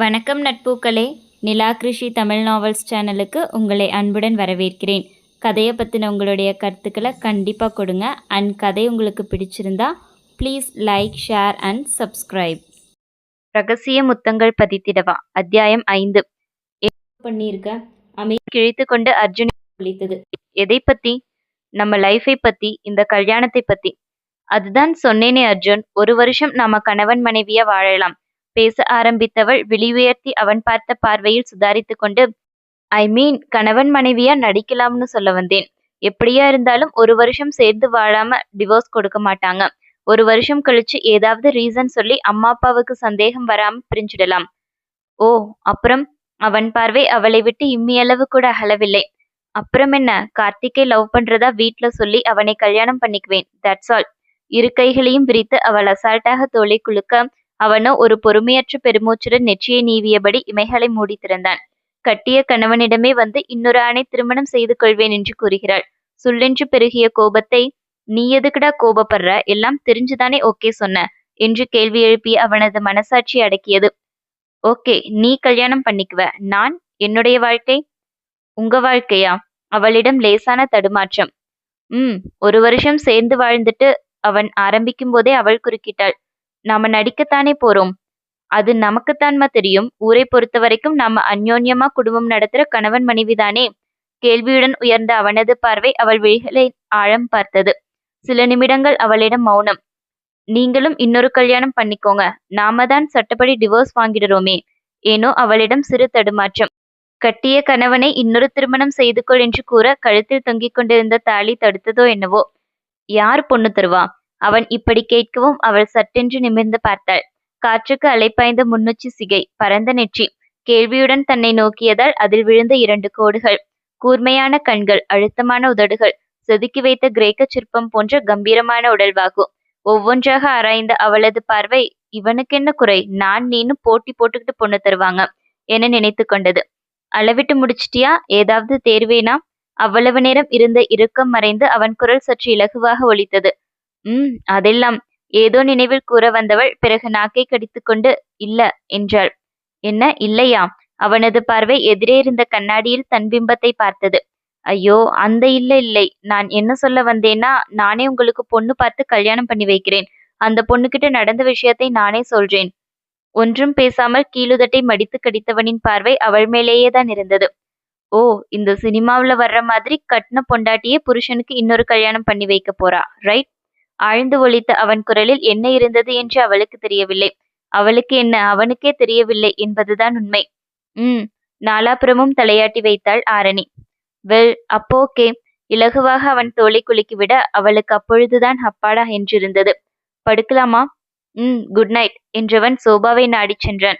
வணக்கம் நட்பூக்களே. நிலா கிருஷி தமிழ் நாவல்ஸ் சேனலுக்கு உங்களை அன்புடன் வரவேற்கிறேன். கதையை பற்றின உங்களுடைய கருத்துக்களை கண்டிப்பாக கொடுங்க. அண்ட் கதை உங்களுக்கு பிடிச்சிருந்தா please like share and subscribe ரகசிய முத்தங்கள் பதித்திடவா? அத்தியாயம் ஐந்து. பண்ணியிருக்க? அமை கிழித்து கொண்டு அர்ஜுன் ஒழித்தது எதை பற்றி நம்ம லைஃபை பற்றி இந்த கல்யாணத்தை பற்றி அதுதான் சொன்னேனே அர்ஜுன். ஒரு வருஷம் நாம கணவன் மனைவியா வாழலாம். பேச ஆரம்பித்தவள் விழி உயர்த்தி அவன் பார்த்த பார்வையில் சுதாரித்துக் கொண்டு ஐ மீன் கணவன் மனைவியா? நடிக்கலாம்னு சொல்ல வந்தேன். எப்படியா இருந்தாலும் ஒரு வருஷம் சேர்ந்து வாழாம டிவோர்ஸ் கொடுக்க மாட்டாங்க. ஒரு வருஷம் கழிச்சு ஏதாவது ரீசன் சொல்லி அம்மா அப்பாவுக்கு சந்தேகம் வராம பிரிஞ்சிடலாம். ஓ அப்புறம்? அவன் பார்வை அவளை விட்டு இம்மியளவு கூட அகலவில்லை. அப்புறம் என்ன? கார்த்திகை லவ் பண்றதா வீட்ல சொல்லி அவனை கல்யாணம் பண்ணிக்குவேன் தட்ஸ் ஆல் இரு கைகளையும் விரித்து அவள் அசால்ட்டாக தோலை குலுக்க அவனோ ஒரு பொறுமையற்ற பெருமூச்சுடன் நெற்றியை நீவியபடி இமைகளை மூடி திறந்தான். கட்டிய கணவனிடமே வந்து இன்னொரு ஆணை திருமணம் செய்து கொள்வேன் என்று கூறுகிறாள். சுள்ளென்று பெருகிய கோபத்தை நீ எதுக்குடா கோபப்படுற? எல்லாம் தெரிஞ்சுதானே ஓகே சொன்ன என்று கேள்வி எழுப்பிய அவனது மனசாட்சி அடக்கியது. ஓகே நீ கல்யாணம் பண்ணிக்குவ. நான்? என்னுடைய வாழ்க்கை? உங்க வாழ்க்கையா? அவளிடம் லேசான தடுமாற்றம். ம் ஒரு வருஷம் சேர்ந்து வாழ்ந்துட்டு அவன் ஆரம்பிக்கும் போதே அவள் குறுக்கிட்டாள். நாம நடிக்கத்தானே போறோம். அது நமக்குத்தான்மா தெரியும். ஊரை பொறுத்த வரைக்கும் நாம அந்யோன்யமா குடும்பம் நடத்துற கணவன் மனைவிதானே. கேள்வியுடன் உயர்ந்த அவனது பார்வை அவள் விழிகளை ஆழம் பார்த்தது. சில நிமிடங்கள் அவளிடம் மௌனம். நீங்களும் இன்னொரு கல்யாணம் பண்ணிக்கோங்க. நாம தான் சட்டப்படி டிவோர்ஸ் வாங்கிடுறோமே. ஏனோ அவளிடம் சிறு தடுமாற்றம். கட்டிய கணவனை இன்னொரு திருமணம் செய்து கொள் என்று கூற கழுத்தில் தொங்கிக் கொண்டிருந்த தாலி தடுத்ததோ என்னவோ. யார் பொண்ணு தருவா? அவன் இப்படி கேட்கவும் அவள் சட்டென்று நிமிர்ந்து பார்த்தாள். காற்றுக்கு அலைப்பாய்ந்த முன்னுச்சி சிகை பரந்த நெற்றி கேள்வியுடன் தன்னை நோக்கியதால் அதில் விழுந்த இரண்டு கோடுகள் கூர்மையான கண்கள் அழுத்தமான உதடுகள் செதுக்கி வைத்த கிரேக்க சிற்பம் போன்ற கம்பீரமான உடல்வாகு. ஒவ்வொன்றாக ஆராய்ந்த அவளது பார்வை இவனுக்கென்ன குறை? நான் நீனும் போட்டி போட்டுக்கிட்டு பொண்ணு தருவாங்க என நினைத்து கொண்டது. அளவிட்டு முடிச்சிட்டியா? ஏதாவது தேர்வேனா? அவ்வளவு நேரம் இருந்த இறுக்கம் மறைந்து அவன் குரல் சற்று இலகுவாக ஒலித்தது. உம் அதெல்லாம். ஏதோ நினைவில் கூற வந்தவள் பிறகு நாக்கை கடித்துக்கொண்டு இல்ல என்றாள். என்ன இல்லையா? அவனது பார்வை எதிரே இருந்த கண்ணாடியில் தன் பிம்பத்தை பார்த்தது. ஐயோ அந்த இல்ல இல்லை. நான் என்ன சொல்ல வந்தேன்னா நானே உங்களுக்கு பொண்ணு பார்த்து கல்யாணம் பண்ணி வைக்கிறேன். அந்த பொண்ணுகிட்ட நடந்த விஷயத்தை நானே சொல்றேன். ஒன்றும் பேசாமல் கீழுதட்டை மடித்து கடித்தவனின் பார்வை அவள் மேலேயே தான் இருந்தது. ஓ இந்த சினிமாவுல வர்ற மாதிரி கட்டின பொண்டாட்டியே புருஷனுக்கு இன்னொரு கல்யாணம் பண்ணி வைக்க போறா ரைட்? ஆழ்ந்து ஒலித்த அவன் குரலில் என்ன இருந்தது என்று அவளுக்கு தெரியவில்லை. அவளுக்கு என்ன அவனுக்கே தெரியவில்லை என்பதுதான் உண்மை. உம் நாலாபுறமும் தலையாட்டி வைத்தாள் ஆரணி. வெல் அப்போகே இலகுவாக அவன் தோலை குலுக்கிவிட அவளுக்கு அப்பொழுதுதான் அப்பாடா என்றிருந்தது. படுக்கலாமா? உம் குட் நைட் என்றவன் சோபாவை நாடிச் சென்றான்.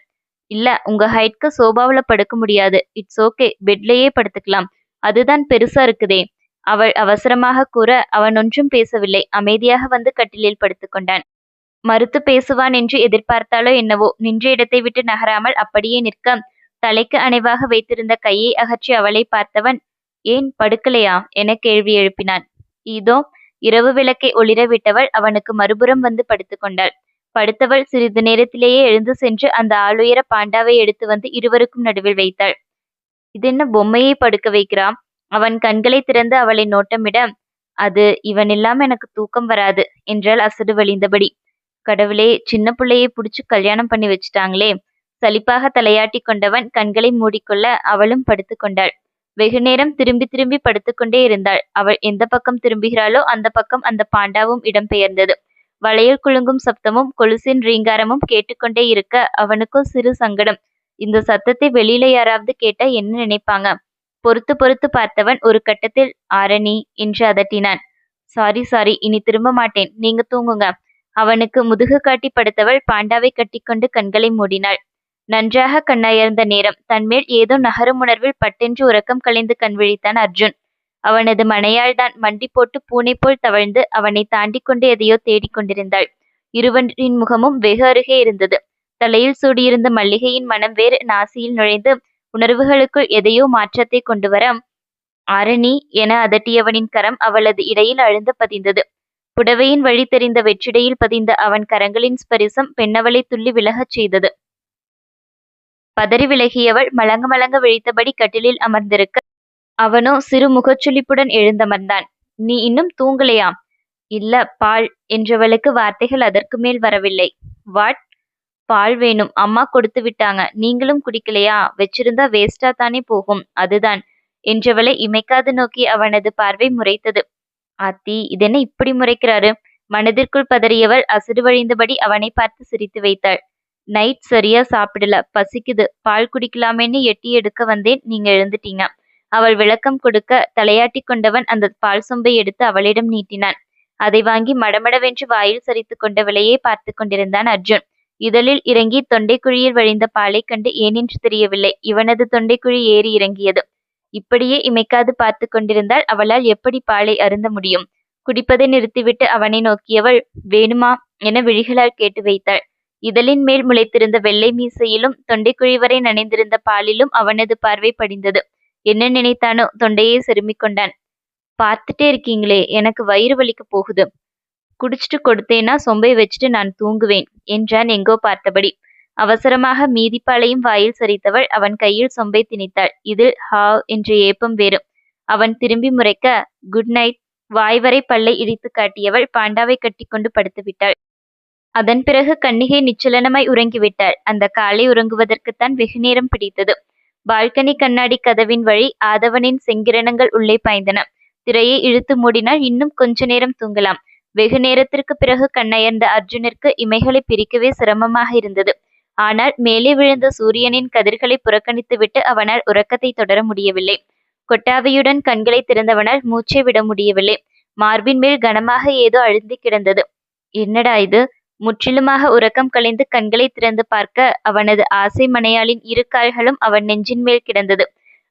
இல்ல உங்க ஹைட்க்கு சோபாவுல படுக்க முடியாது. இட்ஸ் ஓகே பெட்லயே படுத்துக்கலாம். அதுதான் பெருசா இருக்குதே. அவள் அவசரமாக கூற அவன் ஒன்றும் பேசவில்லை. அமைதியாக வந்து கட்டிலில் படுத்துக்கொண்டான் மறுத்து பேசுவான் என்று எதிர்பார்த்தாலோ என்னவோ. நின்ற இடத்தை விட்டு நகராமல் அப்படியே நிற்க தலைக்கு அணைவாக வைத்திருந்த கையை அகற்றி அவளை பார்த்தவன் ஏன் படுக்கலையா? என கேள்வி எழுப்பினான். இதோ இரவு விளக்கை ஒளிர விட்டவள் அவனுக்கு மறுபுறம் வந்து படுத்துக்கொண்டாள் படுத்தவள் சிறிது நேரத்திலேயே எழுந்து சென்று அந்த ஆளுயர பாண்டாவை எடுத்து வந்து இருவருக்கும் நடுவில் வைத்தாள். இதென்ன பொம்மையை படுக்க வைக்கிறான் அவன் கண்களை திறந்து அவளை நோட்டமிட அது இவன் இல்லாம எனக்கு தூக்கம் வராது என்றால் அசடு வழிந்தபடி. கடவுளே சின்ன பிள்ளையை புடிச்சு கல்யாணம் பண்ணி வச்சுட்டாங்களே. சலிப்பாக தலையாட்டி கொண்டவன் கண்களை மூடிக்கொள்ள அவளும் படுத்து கொண்டாள். வெகு நேரம் திரும்பி திரும்பி படுத்துக்கொண்டே இருந்தாள். அவள் எந்த பக்கம் திரும்புகிறாளோ அந்த பக்கம் அந்த பாண்டாவும் இடம்பெயர்ந்தது. வளையல் குலுங்கும் சப்தமும் கொலுசின் ரீங்காரமும் கேட்டுக்கொண்டே இருக்க அவனுக்கும் சிறு சங்கடம். இந்த சத்தத்தை வெளியில யாராவது கேட்டா என்ன நினைப்பாங்க? பொறுத்து பொறுத்து பார்த்தவன் ஒரு கட்டத்தில் ஆரணி என்று அதட்டினான். சாரி சாரி இனி திரும்ப மாட்டேன். நீங்க தூங்குங்க. அவனுக்கு முதுகு காட்டி படுத்தவள் பாண்டாவை கட்டிக்கொண்டு கண்களை மூடினாள். நன்றாக கண்ணயர்ந்த நேரம். தன்மேல் ஏதோ நகரும் உணர்வில் பட்டென்று உறக்கம் கலைந்து கண் விழித்தான் அர்ஜுன். அவனது மனையாள் தான் மண்டி போட்டு பூனை போல் தவழ்ந்து அவனை தாண்டி கொண்டு எதையோ தேடிக் கொண்டிருந்தாள். இருவரின் முகமும் வெகு அருகே இருந்தது. தலையில் சூடியிருந்த மல்லிகையின் மனம் வேறு நாசியில் நுழைந்து உணர்வுகளுக்குள் எதையோ மாற்றத்தை கொண்டு வர ஆரணி என அதட்டியவனின் கரம் அவளது இடையில் அழுந்து பதிந்தது. புடவையின் வழி தெரிந்த வெற்றிடையில் பதிந்த அவன் கரங்களின் ஸ்பரிசம் பெண்ணவளை துள்ளி விலகச் செய்தது. பதறி விலகியவள் மலங்க மலங்க விழித்தபடி கட்டிலில் அமர்ந்திருக்க அவனோ சிறு முகச்சுளிப்புடன் எழுந்தமர்ந்தான். நீ இன்னும் தூங்கலையாம்? இல்ல பால் என்றவளுக்கு வார்த்தைகள் அதற்கு மேல் வரவில்லை. வாட்? பால் வேணும். அம்மா கொடுத்து விட்டாங்க. நீங்களும் குடிக்கலையா? வச்சிருந்தா வேஸ்டா தானே போகும். அதுதான். என்றவளை இமைக்காது நோக்கி அவனது பார்வை முறைத்தது. ஆத்தி இதென்ன இப்படி முறைக்கிறாரு? மனதிற்குள் பதறியவள் அசடு வழிந்தபடி அவனை பார்த்து சிரித்து வைத்தாள். நைட் சரியா சாப்பிடல. பசிக்குது. பால் குடிக்கலாமேன்னு எட்டி எடுக்க வந்தேன். நீங்க எழுந்துட்டீங்க. அவள் விளக்கம் கொடுக்க தலையாட்டி கொண்டவன் அந்த பால் சொம்பை எடுத்து அவளிடம் நீட்டினான். அதை வாங்கி மடமடவென்று வாயில் சரித்து கொண்டவளையே பார்த்து கொண்டிருந்தான் அர்ஜுன். இதழில் இறங்கி தொண்டைக்குழியில் வழிந்த பாலை கண்டு ஏனென்று தெரியவில்லை. இவனது தொண்டைக்குழி ஏறி இறங்கியது. இப்படியே இமைக்காது பார்த்து கொண்டிருந்தால் அவளால் எப்படி பாலை அருந்த முடியும்? குடிப்பதை நிறுத்திவிட்டு அவனை நோக்கியவள் வேணுமா? என விழிகளால் கேட்டு வைத்தாள். இதழின் மேல் முளைத்திருந்த வெள்ளை மீசையிலும் தொண்டைக்குழி வரை நனைந்திருந்த பாலிலும் அவனது பார்வை படிந்தது. என்ன நினைத்தானோ தொண்டையை செருமிக் கொண்டான். பார்த்துட்டே இருக்கீங்களே எனக்கு வயிறு வலிக்க போகுது. குடிச்சிட்டு கொடுத்தேன்னா சொம்பை வச்சுட்டு நான் தூங்குவேன் என்றான் எங்கோ பார்த்தபடி. அவசரமாக மீதிப்பாலையும் வாயில் சரித்தவள் அவன் கையில் சொம்பை திணித்தாள். இதில் ஹாவ் என்ற ஏப்பம் வேறு. அவன் திரும்பி முறைக்க குட் நைட். வாய்வரை பல்லை இடித்து காட்டியவள் பாண்டாவை கட்டிக்கொண்டு படுத்து விட்டாள். அதன் பிறகு கண்ணிகை நிச்சலனமாய் உறங்கிவிட்டாள் அந்த காலை உறங்குவதற்குத்தான் வெகு நேரம் பிடித்தது. பால்கனி கண்ணாடி கதவின் வழி ஆதவனின் செங்கிரணங்கள் உள்ளே பாய்ந்தன. திரையை இழுத்து மூடினால் இன்னும் கொஞ்ச நேரம் தூங்கலாம். வெகு நேரத்திற்கு பிறகு கண்ணயர்ந்த அர்ஜுனிற்கு இமைகளை பிரிக்கவே சிரமமாக இருந்தது. ஆனால் மேலே விழுந்த சூரியனின் கதிர்களை புறக்கணித்துவிட்டு அவனால் உறக்கத்தை தொடர முடியவில்லை. கொட்டாவியுடன் கண்களை திறந்தவனால் மூச்சை விட முடியவில்லை. மார்பின் மேல் கனமாக ஏதோ அழுந்தி கிடந்தது. என்னடா இது? முற்றிலுமாக உறக்கம் கலைந்து கண்களை திறந்து பார்க்க அவனது ஆசை மனையாளின் இரு கால்களும் அவன் நெஞ்சின் மேல் கிடந்தது.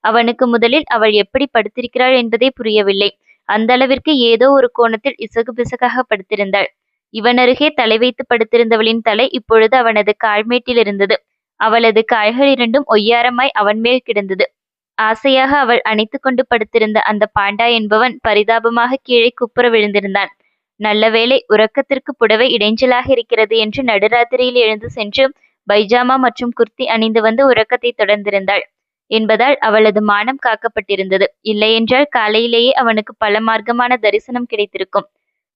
அவனுக்கு முதலில் அவள் எப்படி படுத்திருக்கிறாள் என்பதே புரியவில்லை. அந்த அளவிற்கு ஏதோ ஒரு கோணத்தில் இசகு பிசகாக படுத்திருந்தாள். இவனருகே தலை வைத்து படுத்திருந்தவளின் தலை இப்பொழுது அவனது கால்மேட்டில் இருந்தது. அவளது கால்கள் இரண்டும் ஒய்யாரமாய் அவன் மேல் கிடந்தது. ஆசையாக அவள் அணைத்து கொண்டு படுத்திருந்த அந்த பாண்டா என்பவன் பரிதாபமாக கீழே குப்புற விழுந்திருந்தான். நல்லவேளை உறக்கத்திற்கு புடவை இடைஞ்சலாக இருக்கிறது என்று நடுராத்திரியில் எழுந்து சென்று பைஜாமா மற்றும் குர்த்தி அணிந்து வந்து உறக்கத்தை தொடர்ந்திருந்தாள். என்பதால் அவளது மானம் காக்கப்பட்டிருந்தது. இல்லையென்றால் காலையிலேயே அவனுக்கு பல மார்க்கமான தரிசனம் கிடைத்திருக்கும்.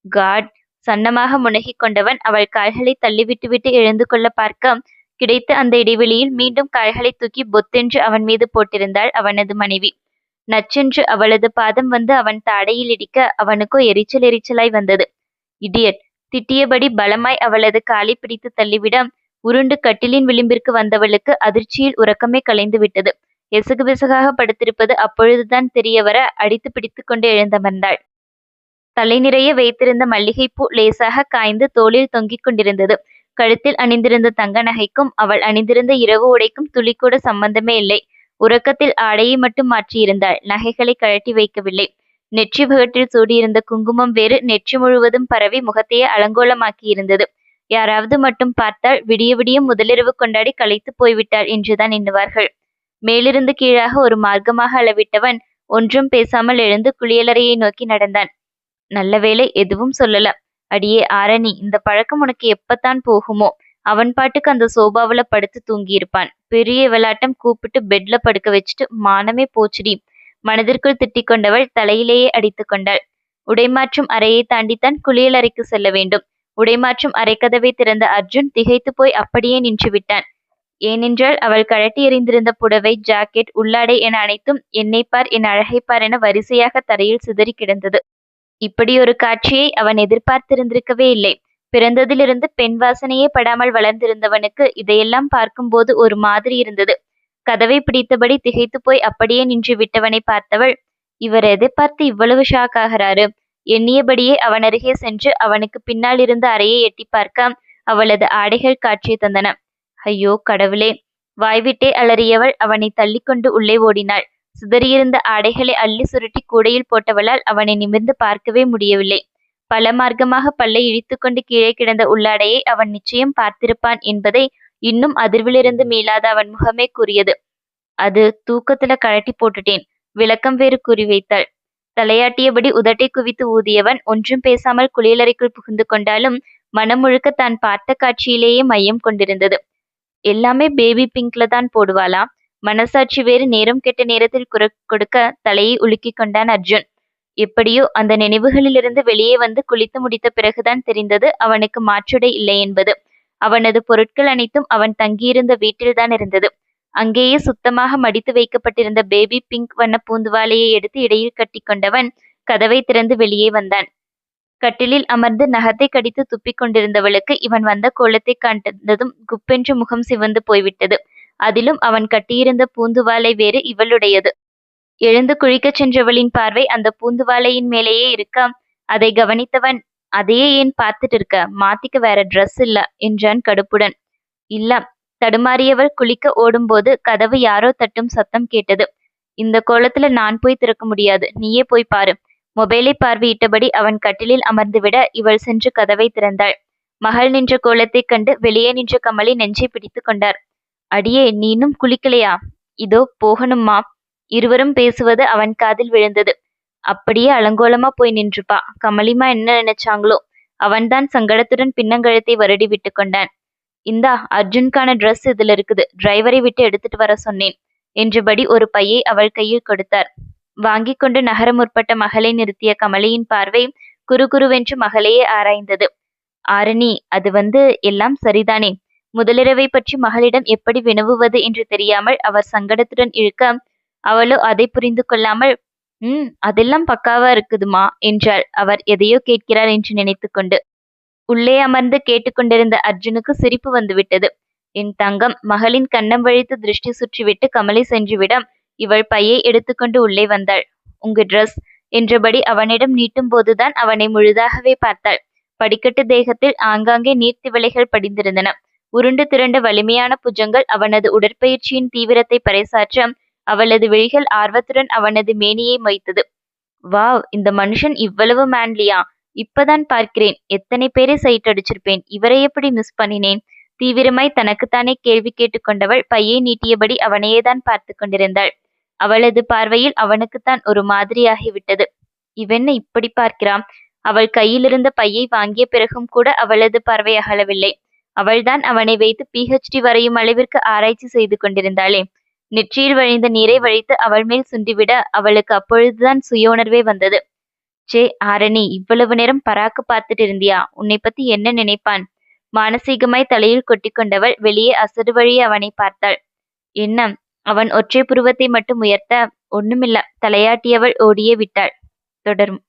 காட் சன்னமாக முனகிக் கொண்டவன் அவள் கால்களை தள்ளிவிட்டுவிட்டு எழுந்து கொள்ள பார்க்க கிடைத்த அந்த இடைவெளியில் மீண்டும் கால்களை தூக்கி பொத்தென்று அவன் மீது போட்டிருந்தாள் அவனது மனைவி. நச்சென்று அவளது பாதம் வந்து அவன் தாடையில் இடிக்க அவனுக்கோ எரிச்சல் எரிச்சலாய் வந்தது. இடியட் திட்டியபடி பலமாய் அவளது காலை பிடித்து தள்ளிவிட உருண்டு கட்டிலின் விளிம்பிற்கு வந்தவளுக்கு அதிர்ச்சியில் உறக்கமே கலைந்து விட்டது எசகு பிசகாக படுத்திருப்பது அப்பொழுதுதான் தெரிய வர அடித்து பிடித்து கொண்டு எழுந்தமர்ந்தாள். தலை நிறைய வைத்திருந்த மல்லிகைப்பூ லேசாக காய்ந்து தோளில் தொங்கிக் கொண்டிருந்தது. கழுத்தில் அணிந்திருந்த தங்க நகைக்கும் அவள் அணிந்திருந்த இரவு உடைக்கும் துளிக்கூட சம்பந்தமே இல்லை. உறக்கத்தில் ஆடையை மட்டும் மாற்றியிருந்தாள். நகைகளை கழட்டி வைக்கவில்லை. நெற்றி பகட்டில் சூடியிருந்த குங்குமம் வேறு நெற்றி முழுவதும் பரவி முகத்தையே அலங்கோலமாக்கியிருந்தது. யாராவது மட்டும் பார்த்தால் விடிய விடிய முதலிரவு கொண்டாடி களைத்து போய்விட்டாள் என்றுதான் எண்ணுவார்கள். மேலிருந்து கீழாக ஒரு மார்க்கமாக அளவிட்டவன் ஒன்றும் பேசாமல் எழுந்து குளியலறையை நோக்கி நடந்தான். நல்ல வேளை எதுவும் சொல்லல. அடியே ஆரணி இந்த பழக்கம் உனக்கு எப்பத்தான் போகுமோ? அவன் பாட்டுக்கு அந்த சோபாவுல படுத்து தூங்கியிருப்பான். பெரிய விளாட்டம் கூப்பிட்டு பெட்ல படுக்க வச்சுட்டு மானமே போச்சுடி. மனதிற்குள் திட்டிக் கொண்டவள் தலையிலேயே அடித்து கொண்டாள். உடைமாற்றும் அறையை தாண்டித்தான் குளியலறைக்கு செல்ல வேண்டும். உடைமாற்றும் அரைக்கதவை திறந்த அர்ஜுன் திகைத்து போய் அப்படியே நின்று விட்டான். ஏனென்றால் அவள் கழட்டி எறிந்திருந்த புடவை ஜாக்கெட் உள்ளாடை என அனைத்தும் என்னைப்பார் பார் என் அழகைப்பார் என வரிசையாக தரையில் சிதறி கிடந்தது. இப்படி ஒரு காட்சியை அவன் எதிர்பார்த்திருந்திருக்கவே இல்லை. பிறந்ததிலிருந்து பெண் வாசனையே படாமல் வளர்ந்திருந்தவனுக்கு இதையெல்லாம் பார்க்கும்போது ஒரு மாதிரி இருந்தது. கதவை பிடித்தபடி திகைத்து போய் அப்படியே நின்று விட்டவனை பார்த்தவள் இவர் எதிர்பார்த்து இவ்வளவு ஷாக் ஆகிறாரு எண்ணியபடியே அவன் அருகே சென்று அவனுக்கு பின்னால் இருந்த அறையை எட்டி பார்க்க அவளது ஆடைகள் காட்சி தந்தன. ஐயோ கடவுளே. வாய்விட்டே அலறியவள் அவனை தள்ளிக்கொண்டு உள்ளே ஓடினாள். சிதறியிருந்த ஆடைகளை அள்ளி சுருட்டி கூடையில் போட்டவளால் அவனை நிமிர்ந்து பார்க்கவே முடியவில்லை. பல மார்க்கமாக பல்லை இழித்துக்கொண்டு கீழே கிடந்த உள்ளாடையை அவன் நிச்சயம் பார்த்திருப்பான் என்பதை இன்னும் அதிர்விலிருந்து மீளாத அவன் முகமே கூறியது. அது தூக்கத்துல கழட்டி போட்டுட்டேன். விளக்கம் வேறு கூறி வைத்தாள். தலையாட்டியபடி உதட்டை குவித்து ஊதியவன் ஒன்றும் பேசாமல் குளியலறைக்குள் புகுந்து கொண்டாலும் மனம் முழுக்க தான் பார்த்த காட்சியிலேயே மையம் கொண்டிருந்தது. எல்லாமே பேபி பிங்க்ல தான் போடுவாளாம். மனசாட்சி வேறு நேரம் கெட்ட நேரத்தில் குரல் கொடுக்க தலையை உலுக்கிக் கொண்டான் அர்ஜுன். எப்படியோ அந்த நினைவுகளிலிருந்து வெளியே வந்து குளித்து முடித்த பிறகுதான் தெரிந்தது அவனுக்கு மாற்றுடை இல்லை என்பது. அவனது பொருட்கள் அனைத்தும் அவன் தங்கியிருந்த வீட்டில்தான் இருந்தது. அங்கேயே சுத்தமாக மடித்து வைக்கப்பட்டிருந்த பேபி பிங்க் வண்ண பூந்துவாலையை எடுத்து இடையில் கட்டி கொண்டவன் கதவை திறந்து வெளியே வந்தான். கட்டிலில் அமர்ந்து நகத்தை கடித்து துப்பிக் கொண்டிருந்தவளுக்கு இவன் வந்த கோலத்தை கண்டதும் குப்பென்று முகம் சிவந்து போய்விட்டது. அதிலும் அவன் கட்டியிருந்த பூந்துவாலை வேறு இவளுடையது. எழுந்து குளிக்கச் சென்றவளின் பார்வை அந்த பூந்துவாலையின் மேலேயே இருக்க? அதை கவனித்தவன் அதையே ஏன் பார்த்துட்டு இருக்க மாத்திக்க வேற ட்ரெஸ் இல்ல என்றான் கடுப்புடன். இல்ல தடுமாறியவள் குளிக்க ஓடும்போது கதவு யாரோ தட்டும் சத்தம் கேட்டது. இந்த கோலத்துல நான் போய் திறக்க முடியாது. நீயே போய் பாரு. மொபைலை பார்வையிட்டபடி அவன் கட்டிலில் அமர்ந்துவிட இவள் சென்று கதவை திறந்தாள். மகள் நின்ற கோலத்தைக் கண்டு வெளியே நின்ற கமலி நெஞ்சை பிடித்து கொண்டார். அடியே நீ இன்னும் குளிக்கலையா? இதோ போகணும்மா. இருவரும் பேசுவது அவன் காதில் விழுந்தது. அப்படியே அலங்கோலமா போய் நின்றுப்பா. கமலிமா என்ன நினைச்சாங்களோ அவன்தான் சங்கடத்துடன் பின்னங்கழுத்தை வருடி விட்டு கொண்டான். இந்தா அர்ஜுன்கான ட்ரெஸ் இதுல இருக்குது. டிரைவரை விட்டு எடுத்துட்டு வர சொன்னேன் என்றபடி ஒரு பையை அவள் கையில் கொடுத்தார். வாங்கிக் கொண்டு நகர முற்பட்ட மகளை நிறுத்திய கமலியின் பார்வை குறுகுருவென்று மகளையே ஆராய்ந்தது. ஆரணி அது வந்து எல்லாம் சரிதானே? முதலிரவை பற்றி மகளிடம் எப்படி வினவுவது என்று தெரியாமல் அவர் சங்கடத்துடன் இழுக்க அவளோ அதை புரிந்து கொள்ளாமல் ம் அதெல்லாம் பக்காவா இருக்குதுமா? என்றாள். அவர் எதையோ கேட்கிறார் என்று நினைத்து கொண்டு. உள்ளே அமர்ந்து கேட்டுக்கொண்டிருந்த அர்ஜுனுக்கு சிரிப்பு வந்துவிட்டது. என் தங்கம் மகளின் கண்ணம் வழித்து திருஷ்டி சுற்றிவிட்டு கமலை சென்றுவிட இவள் பையை எடுத்துக்கொண்டு உள்ளே வந்தாள். உங்க ட்ரெஸ் என்றபடி அவனிடம் நீட்டும் போதுதான் அவனை முழுதாகவே பார்த்தாள். படிக்கட்டு தேகத்தில் ஆங்காங்கே நீர்த்திவளைகள் படிந்திருந்தன. உருண்டு திரண்ட வலிமையான புஜங்கள் அவனது உடற்பயிற்சியின் தீவிரத்தை பறைசாற்ற அவளது விழிகள் ஆர்வத்துடன் அவனது மேனியை மொய்த்தது. வாவ் இந்த மனுஷன் இவ்வளவு மேன்லியா இப்பதான் பார்க்கிறேன். எத்தனை பேரை சைட் அடிச்சிருப்பேன்? இவரை எப்படி மிஸ் பண்ணினேன்? தீவிரமாய் தனக்குத்தானே கேள்வி கேட்டுக்கொண்டவள் பையை நீட்டியபடி அவனையேதான் பார்த்து கொண்டிருந்தாள். அவளது பார்வையில் அவனுக்குத்தான் ஒரு மாதிரியாகிவிட்டது. இவென்ன இப்படி பார்க்கிறான் அவள் கையிலிருந்த பையை வாங்கிய பிறகும் கூட அவளது பார்வை அகலவில்லை. அவள்தான் அவனை வைத்து பிஹெச்டி வரையும் அளவிற்கு ஆராய்ச்சி செய்து கொண்டிருந்தாளே. நெற்றியில் வழிந்த நீரை வழித்து அவள் மேல் சுண்டிவிட அவளுக்கு அப்பொழுதுதான் சுய உணர்வே வந்தது. சே ஆரணி இவ்வளவு நேரம் பராக்கு பார்த்துட்டு இருந்தியா? உன்னை பத்தி என்ன நினைப்பான் மானசீகமாய் தலையில் கொட்டிக்கொண்டவள் வெளியே அசடு வழி அவனை பார்த்தாள். என்ன? அவன் ஒற்றை புருவத்தை மட்டும் உயர்த்த ஒண்ணுமில்ல. தலையாட்டியவள் ஓடியே விட்டாள். தொடரும்.